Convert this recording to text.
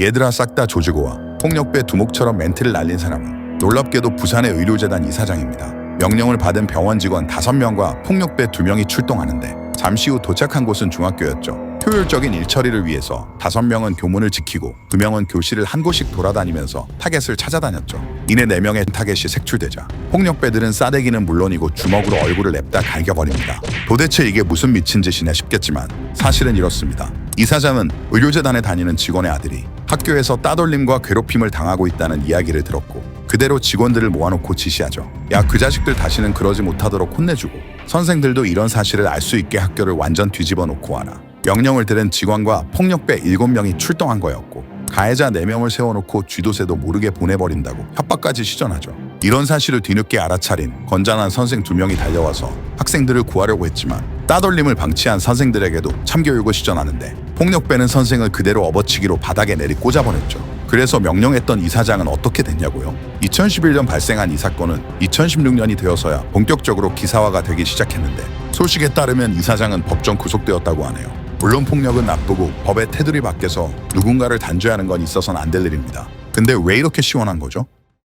얘들아 싹 다 조지고 와. 폭력배 두목처럼 멘트를 날린 사람은 놀랍게도 부산의 의료재단 이사장입니다. 명령을 받은 병원 직원 5명과 폭력배 2명이 출동하는데 잠시 후 도착한 곳은 중학교였죠. 효율적인 일처리를 위해서 5명은 교문을 지키고 2명은 교실을 한 곳씩 돌아다니면서 타겟을 찾아다녔죠. 이내 4명의 타겟이 색출되자 폭력배들은 싸대기는 물론이고 주먹으로 얼굴을 냅다 갈겨버립니다. 도대체 이게 무슨 미친 짓이냐 싶겠지만 사실은 이렇습니다. 이 사장은 의료재단에 다니는 직원의 아들이 학교에서 따돌림과 괴롭힘을 당하고 있다는 이야기를 들었고 그대로 직원들을 모아놓고 지시하죠. 야 그 자식들 다시는 그러지 못하도록 혼내주고 선생들도 이런 사실을 알 수 있게 학교를 완전 뒤집어 놓고 와라. 명령을 들은 직원과 폭력배 7명이 출동한 거였고 가해자 4명을 세워놓고 쥐도새도 모르게 보내버린다고 협박까지 시전하죠. 이런 사실을 뒤늦게 알아차린 건장한 선생 2명이 달려와서 학생들을 구하려고 했지만 따돌림을 방치한 선생들에게도 참교육을 시전하는데 폭력배는 선생을 그대로 업어치기로 바닥에 내리 꽂아버렸죠. 그래서 명령했던 이사장은 어떻게 됐냐고요? 2011년 발생한 이 사건은 2016년이 되어서야 본격적으로 기사화가 되기 시작했는데 소식에 따르면 이사장은 법정 구속되었다고 하네요. 물론 폭력은 나쁘고 법의 테두리 밖에서 누군가를 단죄하는 건 있어서는 안 될 일입니다. 근데 왜 이렇게 시원한 거죠?